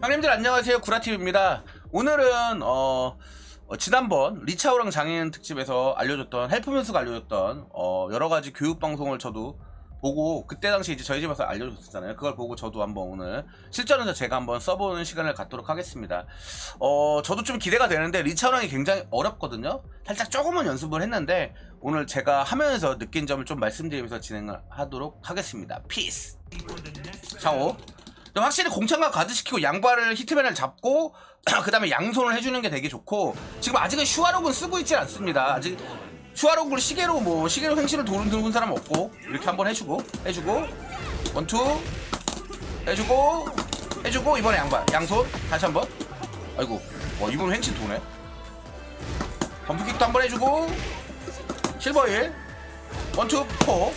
형님들 안녕하세요. 구라TV입니다. 오늘은 어, 어, 지난번 리차오랑 장인 특집에서 알려줬던 헬프면스가 알려줬던 어, 여러가지 교육방송을 저도 보고 그때 당시 이제 저희 집에서 알려줬었잖아요. 그걸 보고 저도 한번 오늘 실전에서 제가 한번 써보는 시간을 갖도록 하겠습니다. 어, 저도 좀 기대가 되는데 리차오랑이 굉장히 어렵거든요. 살짝 조금은 연습을 했는데 오늘 제가 하면서 느낀 점을 좀 말씀드리면서 진행을 하도록 하겠습니다. 피스 좀 확실히 공창과 가드시키고 양발을 히트맨을 잡고 그 다음에 양손을 해주는 게 되게 좋고 지금 아직은 슈아록은 쓰고 있지 않습니다. 아직 슈아록을 시계로 뭐 시계로 횡신을 도는 들은 사람 없고 이렇게 한번 해주고 해주고 원투 해주고 해주고 이번에 양발 양손 다시 한번. 아이고 와 이번 횡신 도네. 범프킥도 한번 해주고 실버일 원투 포.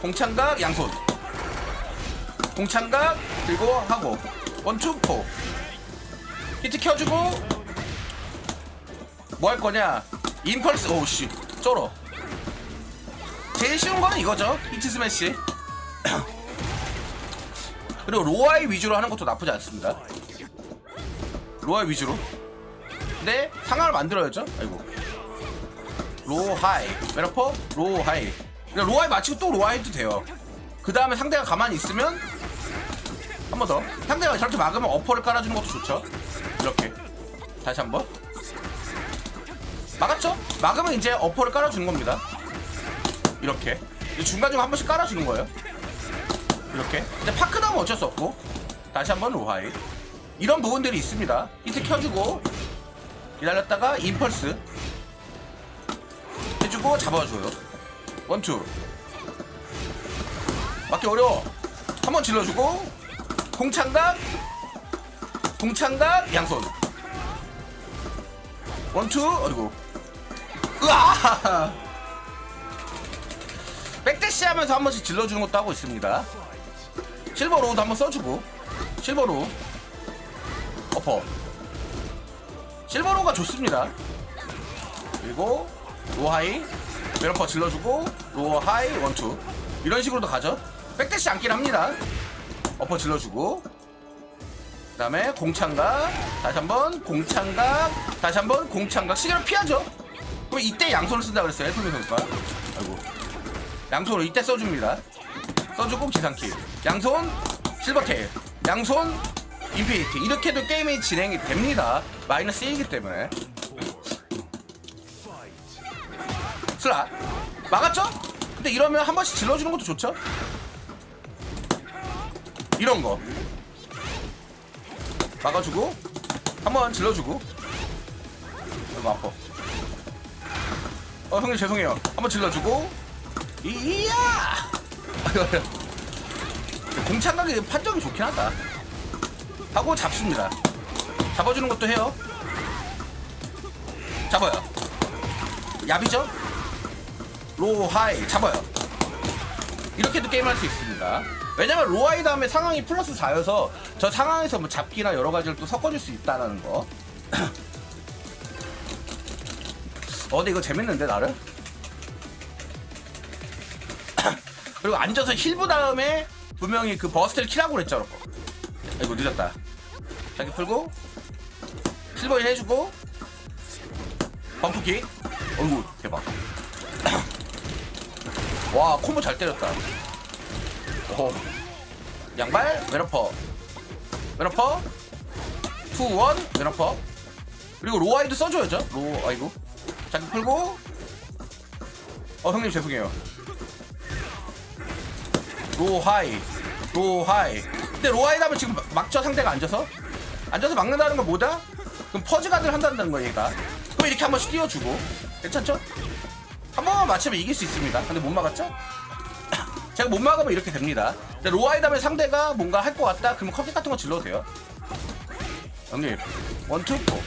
공창각 양손 공창각 들고 하고. 원투포. 히트 켜주고. 뭐 할 거냐? 임펄스 오우씨. 쩔어. 제일 쉬운 거는 이거죠. 히트 스매시. 그리고 로아이 위주로 하는 것도 나쁘지 않습니다. 로아이 위주로. 근데 상황을 만들어야죠. 아이고. 로하이. 메러퍼 로하이. 그러니까 로하이 마치고 또 로하이 해도 돼요. 그 다음에 상대가 가만히 있으면 한 번 더. 상대가 저렇게 막으면 어퍼를 깔아주는 것도 좋죠. 이렇게. 다시 한 번. 막았죠? 막으면 이제 어퍼를 깔아주는 겁니다. 이렇게. 중간중간 한 번씩 깔아주는 거예요. 이렇게. 이제 파크 나오면 어쩔 수 없고. 다시 한 번 로하이. 이런 부분들이 있습니다. 히트 켜주고. 기다렸다가 임펄스. 해주고 잡아줘요. 원투. 맞기 어려워. 한 번 질러주고. 공창각. 공창각. 양손. 원투 어이구. 으아! 백대시 하면서 한 번씩 질러주는 것도 하고 있습니다. 실버 로우도 한번 써주고. 실버 로우 어퍼. 실버 로우가 좋습니다. 그리고 로하이. 메로퍼 질러주고 로하이 원투. 이런 식으로도 가죠. 백대시 않긴 합니다 어퍼 질러주고. 그 다음에 공창각. 다시 한번 공창각. 다시 한번 공창각. 시계를 피하죠. 그럼 이때 양손을 쓴다 그랬어요 엘프미 선수가. 아이고. 양손을 이때 써줍니다. 써주고 기상키. 양손 실버테일. 양손 인피니티. 이렇게도 게임이 진행이 됩니다. 마이너스 1이기 때문에. 슬라. 막았죠? 근데 이러면 한 번씩 질러주는 것도 좋죠? 이런 거. 막아주고 한번 질러주고. 이거 아파. 어 형님 죄송해요. 한번 질러주고. 이야! 공창각이 판정이 좋긴 하다. 하고 잡습니다. 잡아주는 것도 해요. 잡아요. 얍이죠? 로하이 잡아요. 이렇게도 게임할 수 있습니다 왜냐면 로아이 다음에 상황이 플러스 4여서 저 상황에서 뭐 잡기나 여러 가지를 또 섞어줄 수 있다는 거. 어, 근데 이거 재밌는데 나를? 그리고 앉아서 힐부 다음에 분명히 그 버스트를 킬하고 그랬죠. 아이고 늦었다. 자기 풀고 실버일 해주고 범프킥. 어이구 대박. 와 콤보 잘 때렸다. 오. 양발 웨너퍼. 웨너퍼. 투원 웨너퍼. 그리고 로아이도 써줘야죠. 로 아이고. 자기 풀고. 어 형님 죄송해요. 로하이. 로하이. 근데 로하이 하면 지금 막- 막죠 상대가 앉아서? 앉아서 막는다는 건 뭐다? 그럼 퍼즈가드를 한다는 거야 얘가. 그럼 이렇게 한 번씩 띄워주고. 괜찮죠? 한 번만 맞추면 이길 수 있습니다. 근데 못 막았죠? 제가 못 막으면 이렇게 됩니다. 근데 로아이 다음에 상대가 뭔가 할 것 같다? 그러면 커피 같은 거 질러도 돼요. 형님, 원투 포.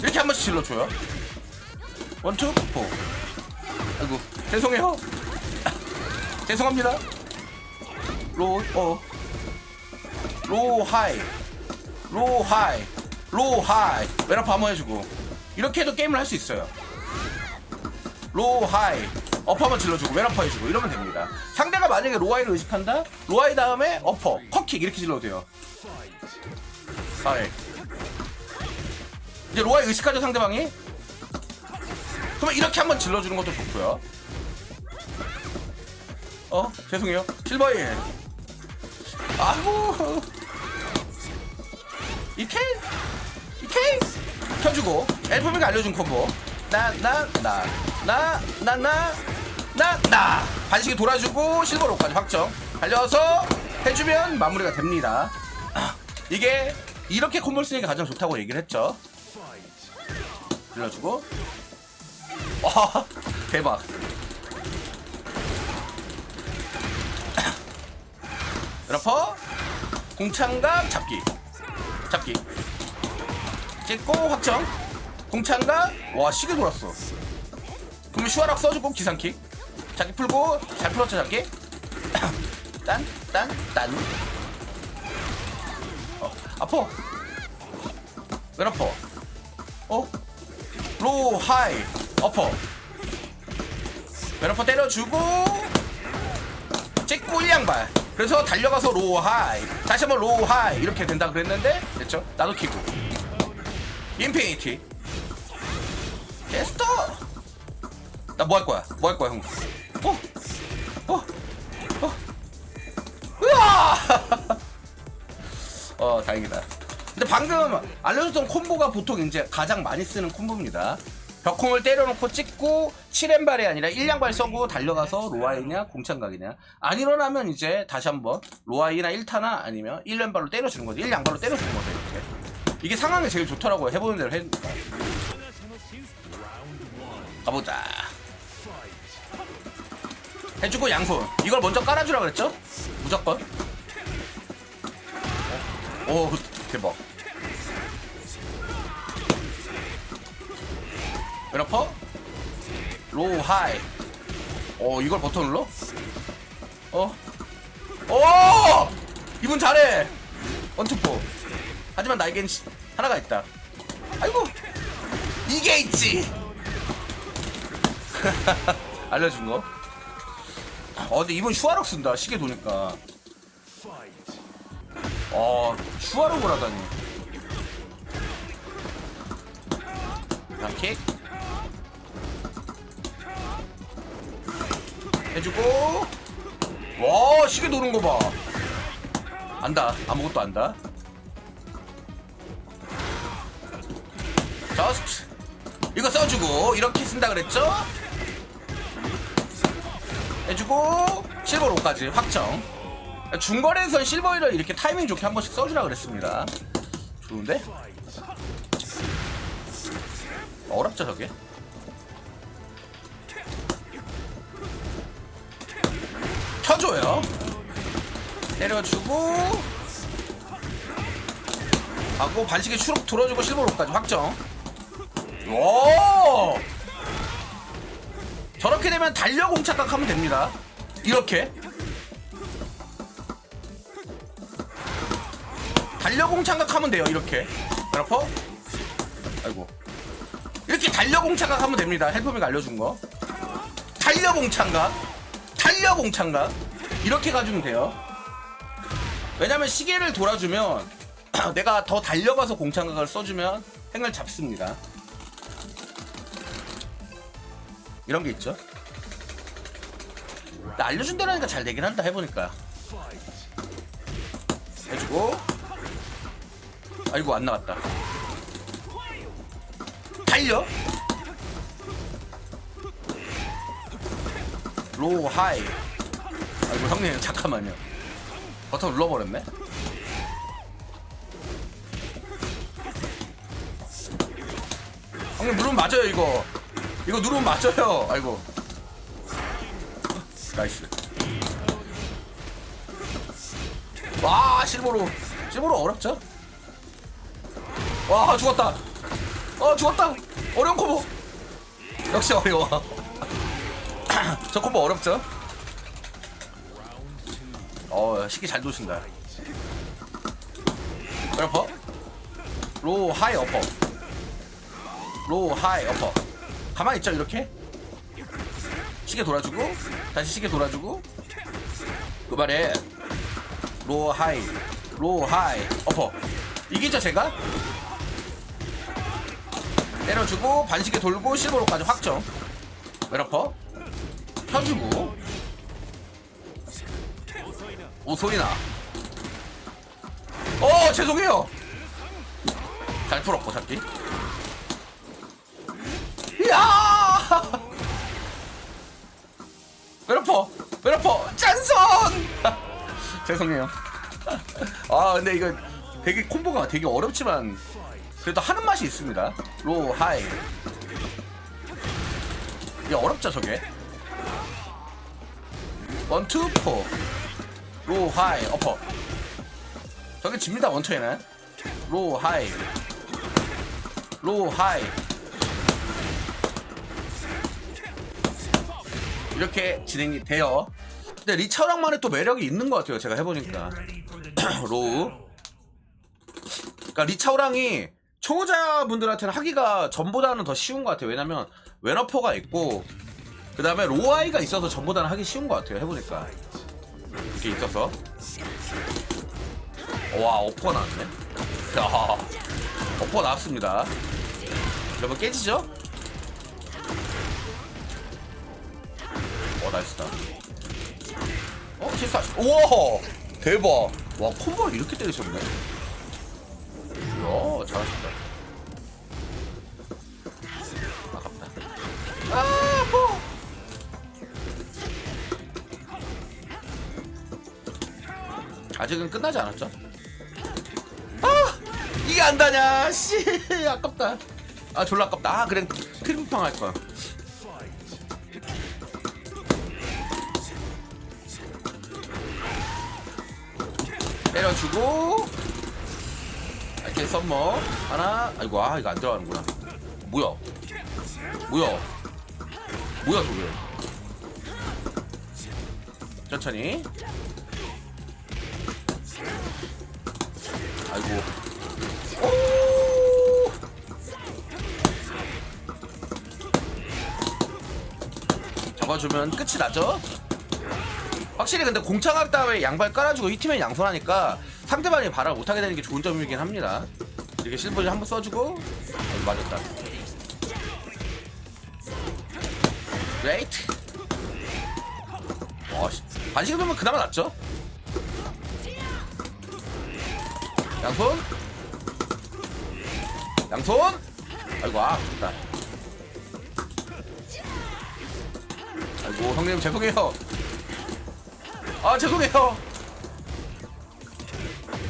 이렇게 한 번씩 질러줘요. 원투 포. 아이고, 죄송해요. 죄송합니다. 로, 어. 로 하이. 로 하이. 로 하이. 웨라프 한번 해주고. 이렇게 해도 게임을 할 수 있어요. 로 하이. 어퍼 한번 질러주고 왼어퍼 해주고 이러면 됩니다. 상대가 만약에 로아이를 의식한다? 로아이 다음에 어퍼 컷킥 이렇게 질러도 돼요. 아예 이제 로아이 의식하죠 상대방이? 그러면 이렇게 한번 질러주는 것도 좋고요. 어? 죄송해요. 실버인 아이고 이케 이케 켜주고. 엘프미가 알려준 콤보. 나 나 나. 나 나나 나나 반식이 돌아주고 실버로까지 확정. 달려서 해주면 마무리가 됩니다. 아, 이게 이렇게 쓰는 게 가장 좋다고 얘기를 했죠. 들려주고. 와 대박. 러퍼 공창각 잡기. 잡기. 찍고 확정. 공창각 와 시계 돌았어. 그러면 슈아락 써주고 기상킥 잡기 풀고 잘 풀었죠 잡기? 딴딴딴. 어 아퍼. 왜 아퍼? 어? 로우 하이 어퍼. 왼어퍼 때려주고 찍고 일양발. 그래서 달려가서 로우 하이. 다시 한번 로우 하이. 이렇게 된다 그랬는데 됐죠? 나도 키고. 인피니티. 게스터 나 뭐 할 거야? 뭐 할 거야 형 어? 어? 어? 으아! 어 다행이다. 근데 방금 알려줬던 콤보가 보통 이제 가장 많이 쓰는 콤보입니다. 벽콩을 때려놓고 찍고 7엠발이 아니라 1량발 써고 달려가서 로아이냐 공창각이냐. 안 일어나면 이제 다시 한번 로아이나 1타나 아니면 1렘발로 때려주는 거죠. 1량발로 때려주는 거죠 이렇게. 이게 상황이 제일 좋더라고요. 해보는 대로 해 가보자 해주고 양손. 이걸 먼저 깔아주라 그랬죠? 무조건. 오 대박. 왼어퍼? 로우 하이. 어 이걸 버튼 눌러? 어? 오! 이분 잘해. 원투포. 하지만 나에겐 시- 하나가 있다. 아이고! 이게 있지! 알려준 거 어, 근데 이분 슈아럭 쓴다. 시계 도니까. 어 슈아럭을 하다니. 킥. 해주고. 와 시계 도는 거봐. 안다. 아무것도 안다. 저스트. 이거 써주고. 이렇게 쓴다 그랬죠? 해주고 실버 로까지 확정. 중거리에선 실버를 이렇게 타이밍 좋게 한 번씩 써주라 그랬습니다. 좋은데? 어렵죠 저게? 켜줘요. 때려주고. 하고 반식에 추록 들어주고 실버로까지 확정. 오 저렇게 되면 달려 공 착각 하면 됩니다. 이렇게. 달려 공 착각 하면 돼요 이렇게. 그래퍼 아이고. 이렇게 달려 공 착각 하면 됩니다. 헬퍼미가 알려준 거. 달려 공 착각. 달려 공 착각. 이렇게 가주면 돼요. 왜냐면 시계를 돌아주면 내가 더 달려가서 공착각을 써주면 행을 잡습니다 이런 게 있죠? 나 알려준 대로니까 잘 되긴 한다 해보니까. 해주고. 아이고 안 나갔다. 달려? 로우 하이. 아이고 형님 잠깐만요. 버튼 눌러버렸네? 형님 누르면 맞아요 이거 이거 누르면 맞아요. 아이고. 나이스. 와 실버로. 실버로 어렵죠? 와 죽었다. 어 죽었다. 어려운 콤보. 역시 어려워. 저 콤보 어렵죠? 어 시기 잘 도신다. 어퍼 로우 하이 어퍼. 로우 하이 어퍼 가만히 있죠 이렇게? 시계 돌아주고 다시 시계 돌아주고. 그발에 로우 하이 로우 하이. 어퍼 이기죠 제가? 때려주고 반시계 돌고 실버로까지 확정. 웨러퍼? 펴주고. 오 소리나. 어 죄송해요. 잘 풀었고 잡기. 이 야! 웨러퍼? 웨러퍼? 짠선! 죄송해요. 아 근데 이거 되게 콤보가 되게 어렵지만 그래도 하는 맛이 있습니다. 로우 하이. 이게 어렵죠 저게? 원 투 포. 로우 하이 어퍼. 저게 집니다 원투에는. 로우 하이. 로우 하이 이렇게 진행이 돼요. 근데 리차오랑만의 또 매력이 있는 것 같아요 제가 해보니까. 로우. 그러니까 리차오랑이 초보자분들한테는 하기가 전보다는 더 쉬운 것 같아요. 왜냐면 웨너퍼가 있고 그 다음에 로아이가 있어서 전보다는 하기 쉬운 것 같아요 해보니까. 이렇게 있어서. 와 어퍼가 나왔네. 야 어퍼 나왔습니다. 여러분 깨지죠? 어 나이스다 어 실수 우와! 대박. 와 콤보를 이렇게 때리셨네. 이야 잘하셨다. 아깝다. 아 뭐. 아직은 끝나지 않았죠? 아! 이게 안 다냐? 씨 아깝다. 아 졸라 아깝다. 아 그래 크림팡 할 거야 때려주고 이렇게 썸머. 하나. 아이고 아 이거 안 들어가는구나. 뭐야? 뭐야? 뭐야 저게? 천천히. 아이고. 오! 잡아주면 끝이 나죠? 확실히 근데 공창학 다음에 양발 깔아주고 이 팀엔 양손하니까 상대방이 발을 못하게 되는 게 좋은 점이긴 합니다. 이렇게 실버를 한번 써주고 어, 맞았다. 레이트. 와, 보면 그나마 낫죠? 양손. 양손. 아이고 아, 됐다. 아이고 형님 죄송해요. 아 죄송해요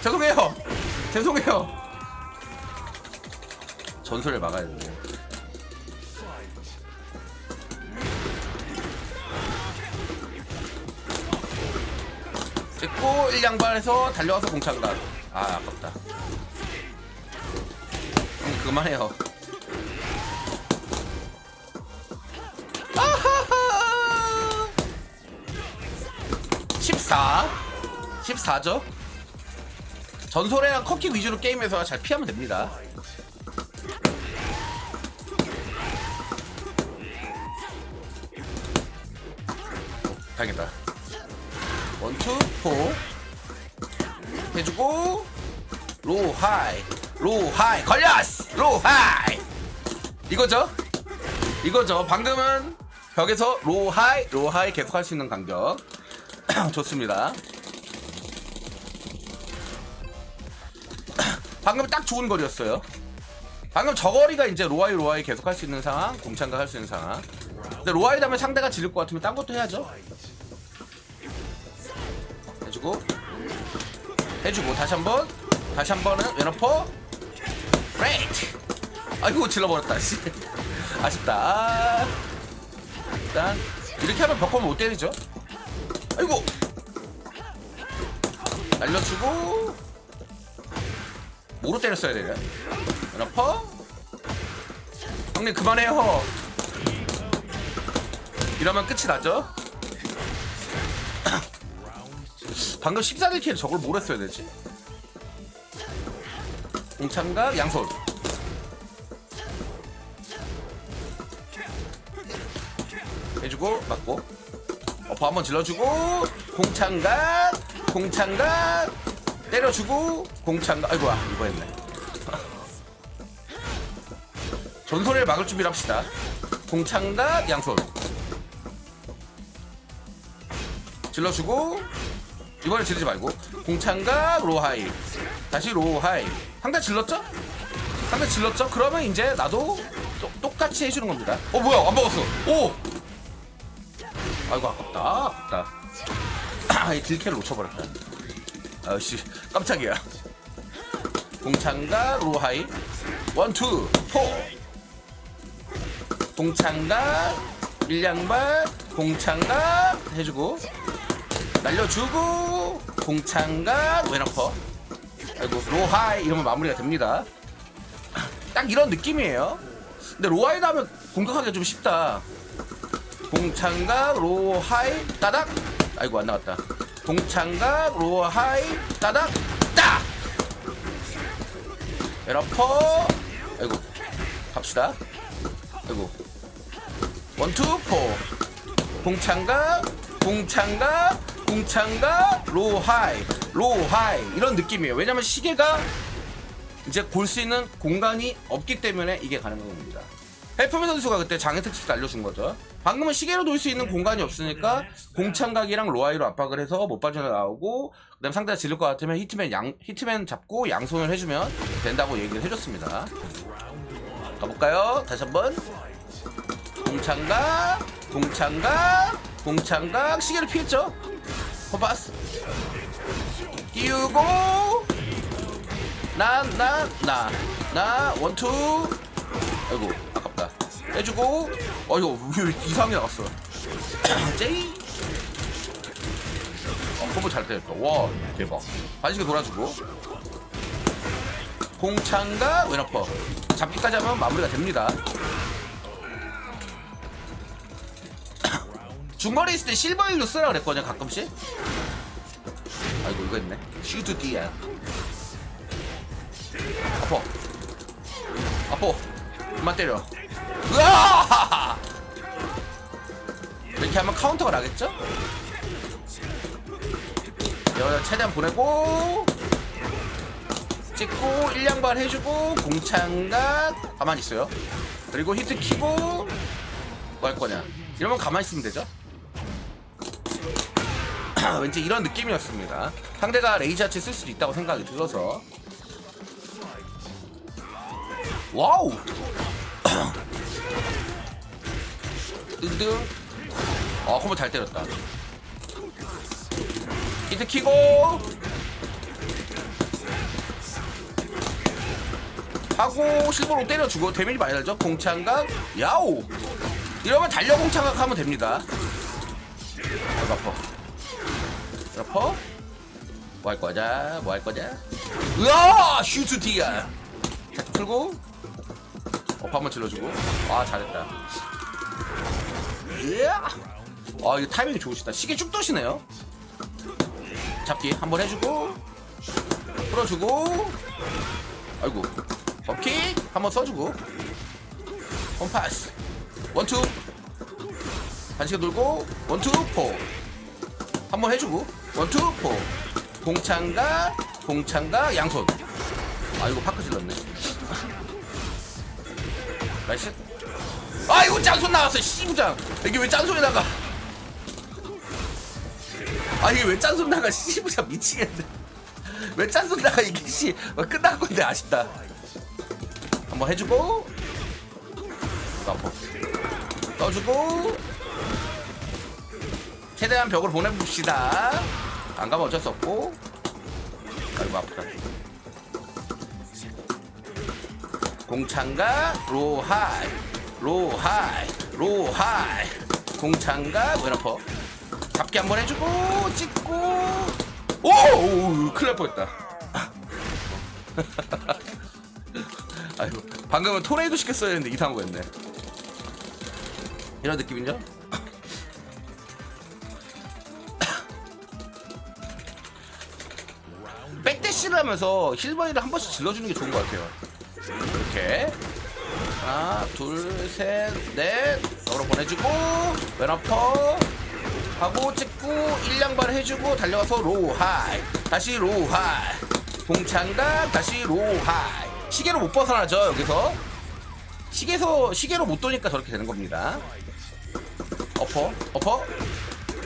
죄송해요. 죄송해요. 전설을 막아야 되네. 찍고 1양발에서 달려와서 공차가 아 아깝다. 형 그만해요. 아하하! 14 14죠 전설이랑 커킥 위주로 게임에서 잘 피하면 됩니다. 다행이다. 원투 포. 해주고 로우 하이. 로우 하이. 걸렸어! 로우 하이. 이거죠? 이거죠. 방금은 벽에서 로우 하이 로우 하이 계속 할 수 있는 간격. 좋습니다. 방금 딱 좋은 거리였어요. 방금 저 거리가 이제 로아이 로아이 계속 할 수 있는 상황, 공창각 할 수 있는 상황. 근데 로아이 다음에 상대가 지를 것 같으면 딴 것도 해야죠. 해주고, 해주고 다시 한번, 다시 한 번은 왼어퍼, 레이트. 아이고 질러버렸다. 씨. 아쉽다. 아, 일단 이렇게 하면 벽검을 못 때리죠. 아이고 날려주고 뭐로 때렸어야 되냐 러퍼. 형님 그만해요. 이러면 끝이 나죠? 방금 14딜 저걸 뭘 했어야 되지? 공창각 양손. 해주고 맞고. 어퍼 한번 질러주고. 공창각 공창각 때려주고 공창각 아이고야 이거 했네. 전손을 막을 준비를 합시다. 공창각 양손. 질러주고 이번에 지르지 말고 공창각 로하이. 다시 로하이. 상대 질렀죠? 상대 질렀죠? 그러면 이제 나도 똑- 똑같이 해주는 겁니다. 어 뭐야? 안 먹었어. 오! 아이고 아깝다. 아깝다. 이 딜캐를 놓쳐버렸다 아씨 깜짝이야. 공창각 로하이. 원투 포. 공창각 일량발 공창각 해주고. 날려주고. 공창각 왼어퍼. 아이고 로하이 이러면 마무리가 됩니다. 딱 이런 느낌이에요. 근데 로하이 나면 공격하기가 좀 쉽다. 공창각 로하이 따닥. 아이고 안 나갔다 공창각 로하이 따닥 딱 왼어퍼! 아이고 갑시다. 아이고. 원투 포. 공창각 공창각 공창각 로하이. 로하이. 이런 느낌이에요. 왜냐면 시계가 이제 골수 있는 공간이 없기 때문에 이게 가능한 겁니다 헬프맨 선수가 그때 장애 특집도 알려준 거죠. 방금은 시계로 놓을 수 있는 공간이 없으니까 공창각이랑 로하이로 압박을 해서 못 빠져나오고 그 다음 상대가 지를 것 같으면 히트맨 양 히트맨 잡고 양손을 해주면 된다고 얘기를 해줬습니다. 가볼까요? 다시 한번. 공창각 공창각 공창각. 시계를 피했죠? 호바스 띄우고. 나 나 나. 나 원투. 아이고 해주고 어이구 왜 이상하게 나갔어. 제이? 어 콤보 잘 때렸다. 와 대박. 반시계 돌아주고. 공창각 왼어퍼. 잡기까지 하면 마무리가 됩니다. 중거리 있을 때 실버 일로 쓰라 그랬거든요 가끔씩. 아이고 이거 했네. 슈트 디야 아퍼. 아퍼. 그만 때려 으아! 이렇게 하면 카운터가 나겠죠? 여기다 최대한 보내고 찍고 일량발 해주고 공창각 가만히 있어요. 그리고 히트 키고 뭐 할 거냐. 이러면 가만히 있으면 되죠? 왠지 이런 느낌이었습니다. 상대가 레이저치 쓸 수도 있다고 생각이 들어서. 와우 뜨드등 아 콤보 잘 때렸다. 히트 키고. 하고 실버로 때려주고 데미지 많이 날죠? 공창각. 야오! 이러면 달려 공창각 하면 됩니다. 아이고 아파. 아파. 뭐할 거냐? 뭐할 거냐? 으아! 슈트 디야 자 풀고. 어 한번 질러주고. 아 잘했다 아 이거 타이밍이 좋으시다. 시계 쭉 도시네요. 잡기 한 번 해주고 풀어주고 아이고 버킥 한번 써주고. 홈파스. 원투. 반시계 돌고 원투 포. 한 번 해주고 원투 포. 공창가 공창가 양손. 아이고 파크 질렀네. 나이스 아이고 짠손 나왔어. 씨부장 이게 왜 짠손이 나가? 아 이게 왜 짠손 나가? 씨부장 미치겠네. 왜 짠손 나가? 이게 씨 어, 끝난 건데 아쉽다. 한번 해주고. 넣어주고. 최대한 벽을 보내봅시다. 안 가면 어쩔 수 없고. 아이고 아프다. 공창가 로하이 로하이 로하이. 공창가? 왼어퍼 잡기 한번 해주고 찍고. 오! 오 큰일 날 뻔했다. 아이고 방금은 토네이도 시켰어야 했는데 이상한 거였네. 이런 느낌이죠? 백대시를 하면서 힐버니를 한 번씩 질러주는 게 좋은 것 같아요. 이렇게 하나 둘셋넷. 역으로 보내주고 왼어퍼 하고 찍고 일량발 해주고 달려가서 로우 하이. 다시 로우 하이. 동창각 다시 로우 하이. 시계로 못 벗어나죠 여기서. 시계에서 시계로 못 도니까 저렇게 되는 겁니다. 어퍼 어퍼.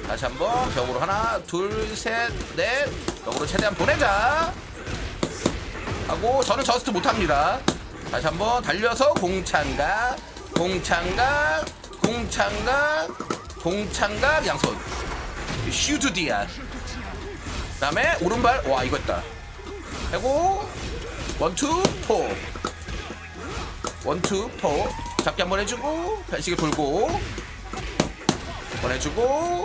다시 한번 벽으로 하나 둘셋넷. 벽으로 최대한 보내자. 하고 저는 저스트 못합니다 다시 한번 달려서 공창각 공창각 공창각 공창각 양손. 슈드디아. 그 다음에 오른발 와 이거 있다. 하고 원투 포. 원투 포. 잡기 한번 해주고 변식에 돌고 보내주고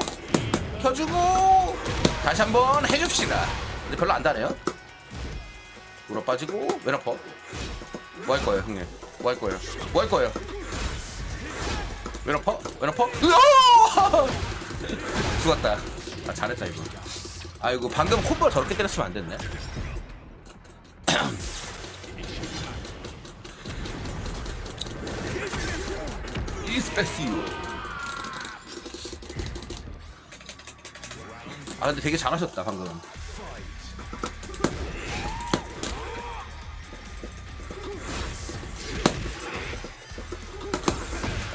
켜주고 다시 한번 해줍시다. 근데 별로 안 다네요. 물어 빠지고 왼어퍼 뭐 할 거예요 형님? 뭐 할 거예요? 뭐 할 거예요? 왼어퍼? 왼어퍼? 으아! 죽었다. 아 잘했다 이거. 아이고 방금 콤보 저렇게 때렸으면 안 됐네. 이스페시오 아 근데 되게 잘하셨다 방금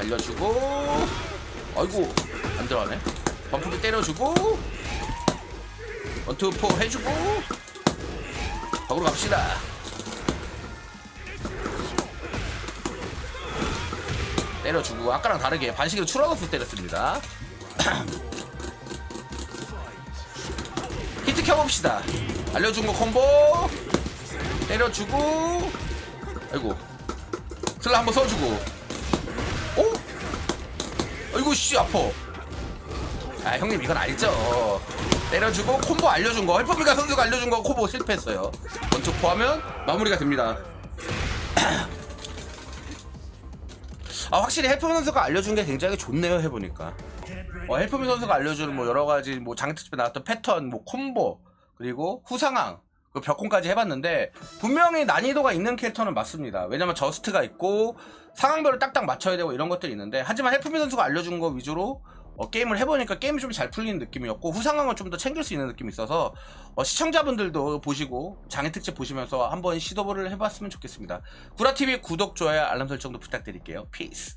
알려주고. 아이고 안 들어가네. 범프기 때려주고. 원투포 해주고. 벽으로 갑시다. 때려주고 아까랑 다르게 반시계로 추락없어 때렸습니다. 히트 켜봅시다. 알려준 거 콤보. 때려주고. 아이고 슬라 한번 써주고. 오? 아이고 씨 아파. 아 형님 이건 알죠? 때려주고 콤보 알려준 거 헬퍼미가 선수가 알려준 거 콤보 실패했어요. 원투 포하면 마무리가 됩니다. 아 확실히 헬퍼미 선수가 알려준 게 굉장히 좋네요 해보니까. 어, 헬퍼미 선수가 알려주는 뭐 여러 가지 뭐 장특집에 나왔던 패턴 뭐 콤보 그리고 후상황 그 벽공까지 해봤는데 분명히 난이도가 있는 캐릭터는 맞습니다. 왜냐면 저스트가 있고 상황별을 딱딱 맞춰야 되고 이런 것들이 있는데 하지만 헬프미 선수가 알려준 거 위주로 어, 게임을 해보니까 게임이 좀 잘 풀리는 느낌이었고 후상황을 좀 더 챙길 수 있는 느낌이 있어서 어, 시청자분들도 보시고 장애 특집 보시면서 한번 시도를 해봤으면 좋겠습니다. 구라TV 구독, 좋아요, 알람 설정도 부탁드릴게요. 피스